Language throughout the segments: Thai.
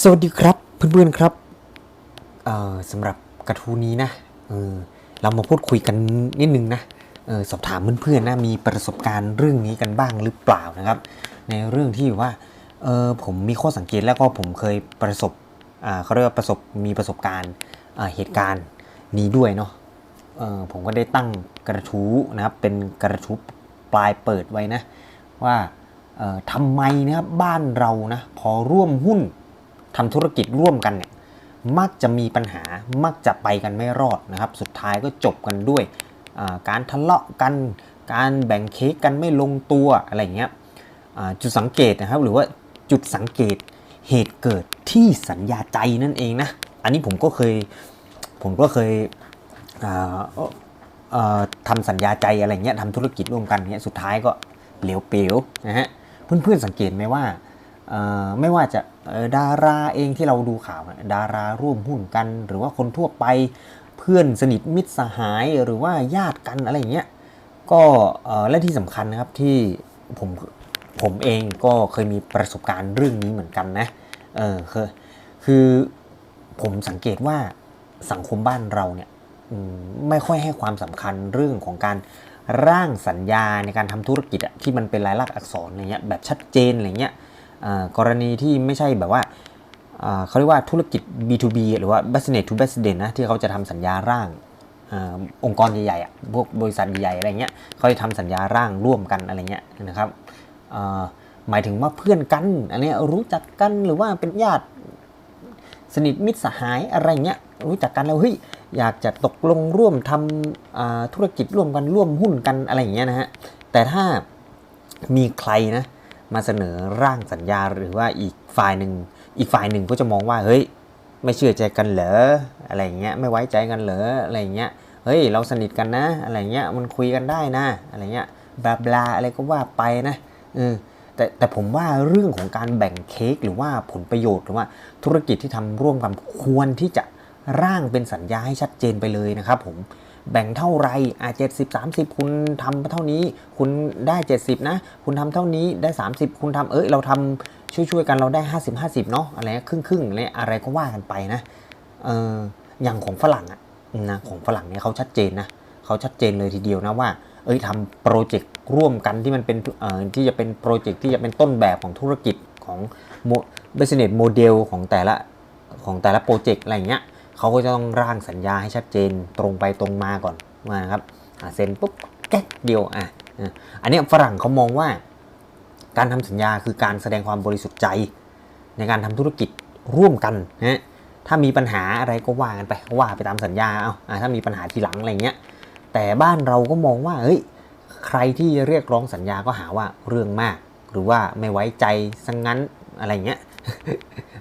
สวัสดีครับเพื่อนๆครับเอ่อสำหรับกระทู้นี้นะเออเรามาพูดคุยกันนิดนึงนะเออสอบถามเพื่อนๆนะมีประสบการณ์เรื่องนี้กันบ้างหรือเปล่านะครับ ในเรื่องที่ว่าเออผมมีข้อสังเกตแล้วก็ผมเคยประสบอ่าเขาเรียกว่าประสบมีประสบการณ์อ่าเหตุการณ์นี้ด้วยเนาะเออผมก็ได้ตั้งกระทู้นะครับเป็นกระทู้ปลายเปิดไว้นะว่าทำไมนะครับบ้านเรานะพอร่วมหุ้น ทำธุรกิจร่วมกันเนี่ยมักจะมีปัญหามักจะไปกันไม่รอดนะครับ สุดท้ายก็จบกันด้วยการทะเลาะกัน การแบ่งเค้กกันไม่ลงตัวอะไรเงี้ยจุดสังเกตนะครับหรือว่าจุดสังเกตเหตุเกิดที่สัญญาใจนั่นเองนะ อันนี้ผมก็เคยผมก็เคยอ่าเทำสัญญาใจอะไรเงี้ยทำธุรกิจร่วมกันเงี้ยสุดท้ายก็เหลวเปลวนะฮะเพื่อนๆสังเกตไหมว่า ไม่ว่าจะดาราเองที่เราดูข่าวดาราร่วมหุ้นกัน หรือว่าคนทั่วไปเพื่อนสนิทมิตรสหายหรือว่าญาติกันอะไรเงี้ยก็และที่สำคัญนะครับที่ผมผมเองก็เคยมีประสบการณ์เรื่องนี้เหมือนกันนะเออคือคือผมสังเกตว่าสังคมบ้านเราเนี่ยไม่ค่อยให้ความสำคัญเรื่องของการร่างสัญญาในการทำธุรกิจอะที่มันเป็นลายลักษณ์อักษรอะไรเงี้ยแบบชัดเจนอะไรเงี้ย กรณีที่ไม่ใช่แบบว่าเขาเรียกว่าธุรกิจ B2B หรือว่า business to business นะที่เขาจะทำสัญญาร่างอองค์กรใหญ่ๆพวกบริษัทใหญ่ๆอะไรเงี้ยเขาจะทำสัญญาร่างร่วมกันอะไรเงี้ยนะครับหมายถึงว่าเพื่อนกันอันนี้รู้จักกันหรือว่าเป็นญาติสนิทมิตรสหายอะไรเงี้ยรู้จักกันแล้วเฮ้ยอยากจะตกลงร่วมทำธุรกิจร่วมกันร่วมหุ้นกันอะไรอย่างเงี้ยนะฮะแต่ถ้ามีใครนะ มาเสนอร่างสัญญาหรือว่าอีกฝ่ายหนึ่ง อีกฝ่ายหนึ่งก็จะมองว่าเฮ้ยไม่เชื่อใจกันเหรออะไรเงี้ยไม่ไว้ใจกันเหรออะไรเงี้ยเฮ้ยเราสนิทกันนะ อะไรเงี้ยมันคุยกันได้นะอะไรเงี้ยบลาบลาอะไรก็ว่าไปนะเออแต่แต่ผมว่าเรื่องของการแบ่งเค้กหรือว่าผลประโยชน์หรือว่าธุรกิจที่ทำร่วมกันควรที่จะร่างเป็นสัญญาให้ชัดเจนไปเลยนะครับผม แบ่งเท่าไรอะเจ็ดสิบสามสิบคุณทำเท่านี้ คุณได้ 70 นะ คุณทำเท่านี้ได้ 30 คุณทำเอ้ยเราทำช่วยๆกันเราได้ 50 50เนาะอะไรครึ่งครึ่งอะไรอะไรก็ว่ากันไปนะเอออย่างของฝรั่งอะนะของฝรั่งเนี่ยเขาชัดเจนนะเขาชัดเจนเลยทีเดียวนะว่า เอ้ยทำโปรเจกต์ร่วมกันที่มันเป็นเอ่อที่จะเป็นโปรเจกต์ที่จะเป็นต้นแบบของธุรกิจของโม business model ของแต่ละของแต่ละโปรเจกต์อะไรเงี้ย เขาก็จะต้องร่างสัญญาให้ชัดเจนตรงไปตรงมาก่อนมาครับเซ็นปุ๊บแก๊กเดียวอะอันนี้ฝรั่งเขามองว่า การทำสัญญาคือการแสดงความบริสุทธิ์ใจ ในการทำธุรกิจร่วมกันนะถ้ามีปัญหาอะไรก็ว่ากันไปว่าไปตามสัญญาเอาถ้ามีปัญหาทีหลังอะไรเงี้ยแต่บ้านเราก็มองว่าเฮ้ยใครที่เรียกร้องสัญญาก็หาว่าเรื่องมาก หรือว่าไม่ไว้ใจสังงั้นอะไรเงี้ย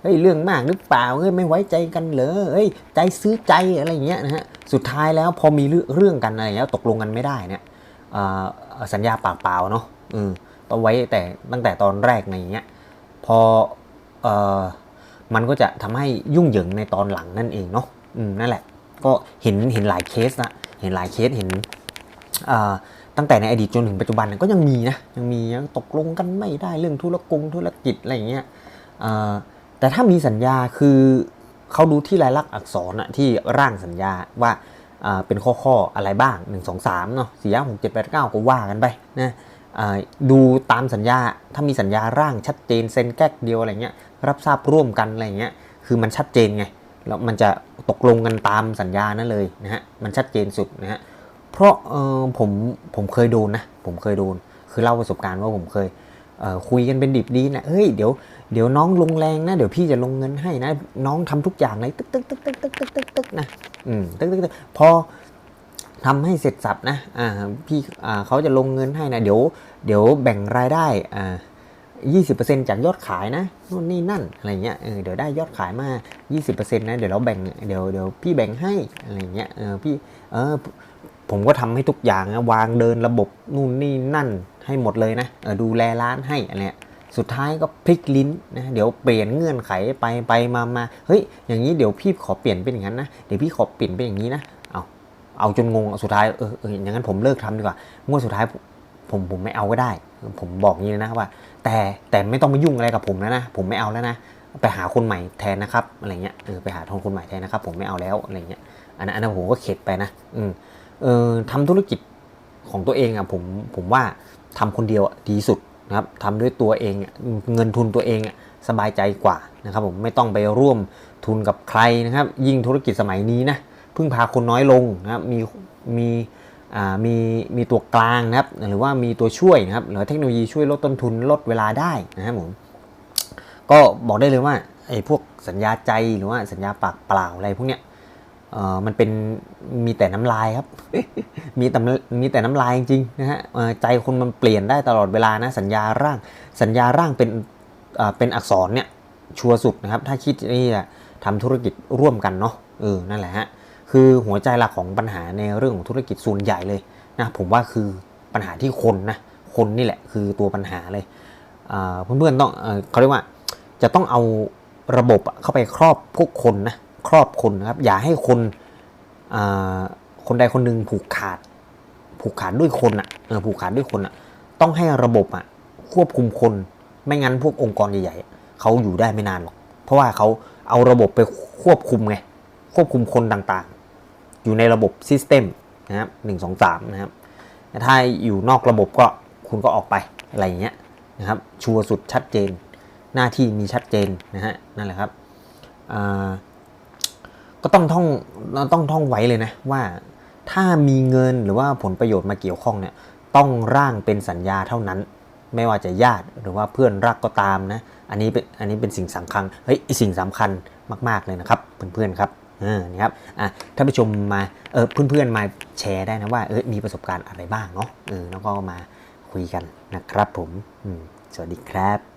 เฮ้ยเรื่องมากหรือเปล่าเฮ้ยไม่ไว้ใจกันเหรอเฮ้ยใจซื้อใจอะไรเงี้ยนะฮะสุดท้ายแล้วพอมีเรื่องกันอะไรเงี้ยตกลงกันไม่ได้เนี่ยสัญญาปากเปล่าเนาะอืมต้องไว้แต่ตั้งแต่ตอนแรกในอย่างเงี้ยพออมันก็จะทำให้ยุ่งเหยิงในตอนหลังนั่นเองเนาะอืมนั่นแหละ ก็เห็นเห็นหลายเคสนะเห็นหลายเคสเห็นตั้งแต่ในอดีตจนถึงปัจจุบันก็ยังมีนะยังมียังตกลงกันไม่ได้เรื่องธุรกงธุรกิจอะไรอย่างเงี้ยอ แต่ถ้ามีสัญญาคือเขาดูที่ลายลักษณ์อักษรที่ร่างสัญญาว่าเป็นข้อข้ออะไรบ้าง 1 2 3เนาะสี่ห้าหกเจ็ดแปดเก้าก็ว่ากันไปนะดูตามสัญญาถ้ามีสัญญาร่างชัดเจนเซ็นแก๊กเดียวอะไรเงี้ยรับทราบร่วมกันอะไรเงี้ยคือมันชัดเจนไงแล้วมันจะตกลงกันตามสัญญานั่นเลยนะฮะมันชัดเจนสุดนะฮะเพราะผมผมเคยโดนนะผมเคยโดนคือเล่าประสบการณ์ว่าผมเคย คุยกันเป็นดิบดีนะเฮ้ยเดี๋ยวเดี๋ยวน้องลงแรงนะ เดี๋ยวพี่จะลงเงินให้นะ น้องทำทุกอย่างเลยตึ๊กตึ๊กตึ๊กตึ๊กตึ๊กตึ๊กตึ๊กตึ๊กนะอืมตึ๊กตึ๊กตึ๊กพอทำให้เสร็จสับนะอ่าพี่อ่าเขาจะลงเงินให้นะเดี๋ยวเดี๋ยวแบ่งรายได้อ่า20%จากยอดขายนะนู่นนี่นั่นอะไรเงี้ยเออเดี๋ยวได้ยอดขายมา 20%นะเดี๋ยวเราแบ่งเดี๋ยวเดี๋ยวพี่แบ่งให้อะไรเงี้ยเออพี่เออผมก็ทำให้ทุกอย่างนะวางเดินระบบนู่นนี่นั่น ให้หมดเลยนะดูแลร้านให้อะไรเงี้ยสุดท้ายก็พลิกลิ้นนะเดี๋ยวเปลี่ยนเงื่อนไขไปไปมามาเฮ้ยอย่างนี้เดี๋ยวพี่ขอเปลี่ยนเป็นอย่างนั้นนะเดี๋ยวพี่ขอเปลี่ยนเป็นอย่างนี้นะเอาเอาจนงงสุดท้ายเออเอออย่างนั้นผมเลิกทำดีกว่างวดสุดท้ายผมผมไม่เอาก็ได้ ผมบอกงี้เลยนะว่า แต่แต่ไม่ต้องมายุ่งอะไรกับผมแล้วนะผมไม่เอาแล้วนะไปหาคนใหม่แทนนะครับอะไรเงี้ยเออไปหาคนใหม่แทนนะครับ ผมไม่เอาแล้วอะไรเงี้ยอันนั้นอันนั้นผมก็เข็ดไปนะอืมเออทำธุรกิจ ของตัวเองอะผมผมว่าทำคนเดียวดีสุดนะครับทำด้วยตัวเองเงินทุนตัวเองสบายใจกว่านะครับผมไม่ต้องไปร่วมทุนกับใครนะครับ ยิ่งธุรกิจสมัยนี้นะพึ่งพาคนน้อยลงนะครับมีมีมีมีตัวกลางนะครับหรือว่ามีตัวช่วยนะครับหรือเทคโนโลยีช่วยลดต้นทุนลดเวลาได้นะครับผมก็บอกได้เลยว่าไอ้พวกสัญญาใจหรือว่าสัญญาปากเปล่าอะไรพวกเนี้ย มันเป็นมีแต่น้ำลายครับ มีแต่มีแต่น้ำลายจริงๆนะฮะใจคนมันเปลี่ยนได้ตลอดเวลานะสัญญาร่าง สัญญาร่างเป็นเป็นอักษรเนี่ยชัวร์สุดนะครับ ถ้าคิดนี่จะทำธุรกิจร่วมกันเนาะเออนั่นแหละฮะคือหัวใจหลักของปัญหาในเรื่องของธุรกิจส่วนใหญ่เลยนะผมว่าคือปัญหาที่คนนะคนนี่แหละคือตัวปัญหาเลยเพื่อนๆต้องเอเขาเรียกว่าจะต้องเอาระบบเข้าไปครอบพวกคนนะ ครอบคนนะครับ อย่าให้คนคนใดคนหนึ่งผูกขาด ผูกขาดด้วยคนอะผูกขาดด้วยคนอะ ต้องให้ระบบอะควบคุมคน ไม่งั้นพวกองค์กรใหญ่ๆเขาอยู่ได้ไม่นานหรอก เพราะว่าเขาเอาระบบไปควบคุมไง ควบคุมคนต่างๆ อยู่ในระบบซิสเต็มนะครับหนึ่งสองสามนะครับ ถ้าอยู่นอกระบบก็คุณก็ออกไปอะไรอย่างเงี้ยนะครับ ชัวร์สุดชัดเจน หน้าที่มีชัดเจนนะฮะ นั่นแหละครับอ่า ก็ต้องท่องเราต้องท่องไว้เลยนะว่าถ้ามีเงินหรือว่าผลประโยชน์มาเกี่ยวข้องเนี่ยต้องร่างเป็นสัญญาเท่านั้น ไม่ว่าจะญาติหรือว่าเพื่อนรักก็ตามนะ อันนี้เป็นอันนี้เป็นสิ่งสำคัญเฮ้ยสิ่งสำคัญมาก ๆเลยนะครับ เพื่อนๆครับเออนี่ครับอะท่านผู้ชมมาเออเพื่อนๆมาแชร์ได้นะว่าเออมีประสบการณ์อะไรบ้างเนาะเออแล้วก็มาคุยกันนะครับผมสวัสดีครับ